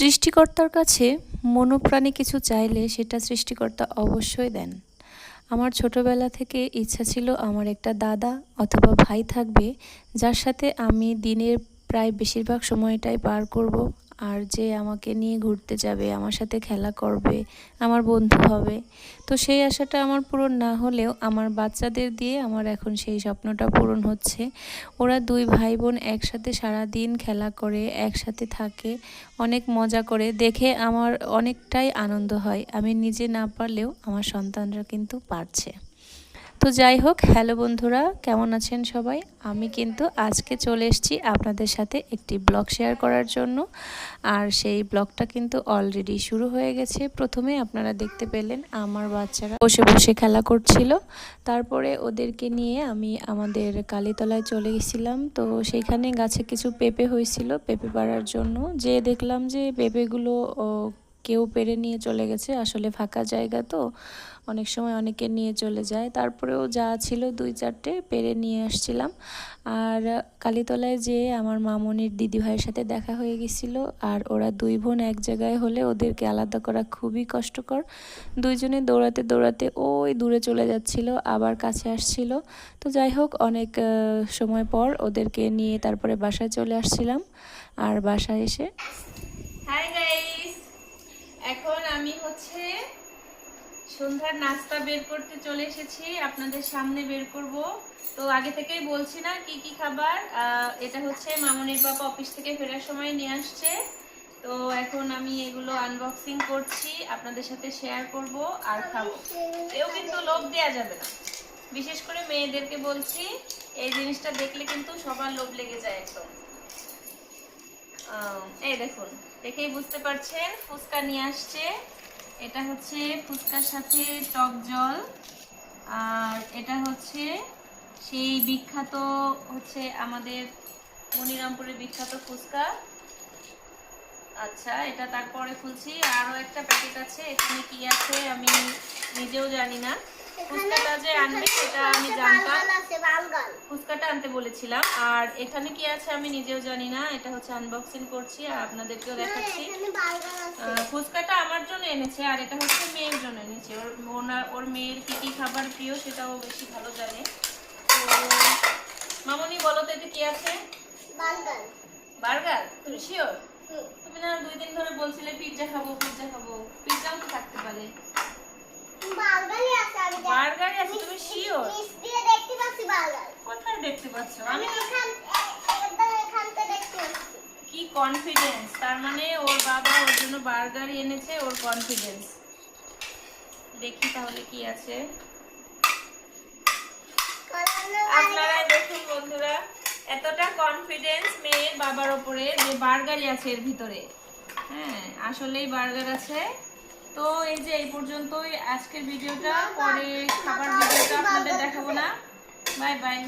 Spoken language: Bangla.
সৃষ্টিকর্তার কাছে মনোপ্রাণে কিছু চাইলে সেটা সৃষ্টিকর্তা অবশ্যই দেন। আমার ছোটবেলা থেকে ইচ্ছা ছিল আমার একটা দাদা অথবা ভাই থাকবে, যার সাথে আমি দিনের প্রায় বেশিরভাগ সময়টাই পার করব। আর যে আমাকে নিয়ে ঘুরতে যাবে, আমার সাথে খেলা করবে, আমার বন্ধু হবে। তো সেই আশাটা আমার পূরণ না হলেও আমার বাচ্চাদের দিয়ে আমার এখন সেই স্বপ্নটা পূরণ হচ্ছে। ওরা দুই ভাই বোন একসাথে দিন খেলা করে, একসাথে থাকে, অনেক মজা করে। দেখে আমার অনেকটাই আনন্দ হয়। আমি নিজে না পারলেও আমার সন্তানরা কিন্তু পারছে। তো যাই হোক, হ্যালো বন্ধুরা, কেমন আছেন সবাই? আমি কিন্তু আজকে চলে এসেছি আপনাদের সাথে একটি ব্লগ শেয়ার করার জন্য। আর সেই ব্লগটা কিন্তু অলরেডি শুরু হয়ে গেছে। প্রথমে আপনারা দেখতে পেলেন আমার বাচ্চারা বসে বসে খেলা করছিল। তারপরে ওদেরকে নিয়ে আমি আমাদের কালীতলায় চলে গেছিলাম। তো সেইখানে গাছে কিছু পেঁপে হয়েছিল, পেঁপে পাড়ার জন্য। যে দেখলাম যে পেঁপেগুলো কেউ পেরে নিয়ে চলে গেছে, আসলে ফাঁকা জায়গা তো, অনেক সময় অনেকে নিয়ে চলে যায়। তারপরেও যা ছিল দুই চারটে পেরে নিয়ে আসছিলাম। আর কালীতলায় যেয়ে আমার মামনির দিদিভাইয়ের সাথে দেখা হয়ে গেছিল, আর ওরা দুই বোন এক জায়গায় হলে ওদেরকে আলাদা করা খুবই কষ্টকর। দুইজনে দৌড়াতে দৌড়াতে ওই দূরে চলে যাচ্ছিল, আবার কাছে আসছিল। তো যাই হোক, অনেক সময় পর ওদেরকে নিয়ে তারপরে বাসায় চলে আসছিলাম। আর বাসায় এসে হাই গাইস এখন আমি হচ্ছে সন্ধ্যার নাস্তা বের করতে চলে এসেছি, আপনাদের সামনে বের করব। তো আগে থেকেই বলছি না কি কি খাবার এটা হচ্ছে মামনির বাবা অফিস থেকে ফেরার সময় নিয়ে আসছে। তো এখন আমি এগুলো আনবক্সিং করছি, আপনাদের সাথে শেয়ার করব আর খাব। এও কিন্তু লোভ দেওয়া যাবে না। বিশেষ করে মেয়েদেরকে বলছি, এই জিনিসটা দেখলে কিন্তু সবার লোভ লেগে যায় একদম। এই দেখুন, দেখেই বুঝতে পারছেন, ফুচকা নিয়ে আসছে। এটা হচ্ছে ফুচকার সাথে টক জল, আর এটা হচ্ছে সেই বিখ্যাত হচ্ছে আমাদের মনিরামপুরের বিখ্যাত ফুচকা। আচ্ছা এটা তারপরে খুলছি। আরও একটা প্যাকেট আছে, এখানে কি আছে আমি নিজেও জানি না। ফুচকাটা যে আনবে সেটা আমি জানতাম। ফুচকাটা আনতে বলেছিলাম। আর এখানে কি আছে আমি নিজেও জানি না এটা হচ্ছে আনবক্সিং করছি আর আপনাদেরকেও দেখাচ্ছি। ফুচকাটা আমার জন্য এনেছে আর এটা হচ্ছে মেয়ের জন্য এনেছে। ওর ওনার ওর মেয়ের কি কি খাবার প্রিয় সেটাও বেশি ভালো জানে। তো মামনি বলো তো এতে কি আছে? বার্গার? তুমি শিওর তুমি না দুই দিন ধরে বলছিলে পিৎজা খাব পিৎজা খাব। পিৎজাও তো থাকতে পারে। বার্গারই আছে তুমি শিওর কোথায় দেখতে পাচ্ছ? আমি কি কনফিডেন্স তার মানে ওর বাবা ওর জন্য বার্গারই এনেছে ওর কনফিডেন্স দেখি তাহলে কি আছে। আপনারাই দেখুন বন্ধুরা এতটা কনফিডেন্স মেয়ের বাবার ওপরে যে বার্গারই আছে এর ভিতরে। হ্যাঁ আসলেই বার্গার আছে। তো এই যে এই পর্যন্তই আজকের ভিডিওটা, পরে খাবার ভিডিওটা আপনাদের দেখাবো না। Bye bye.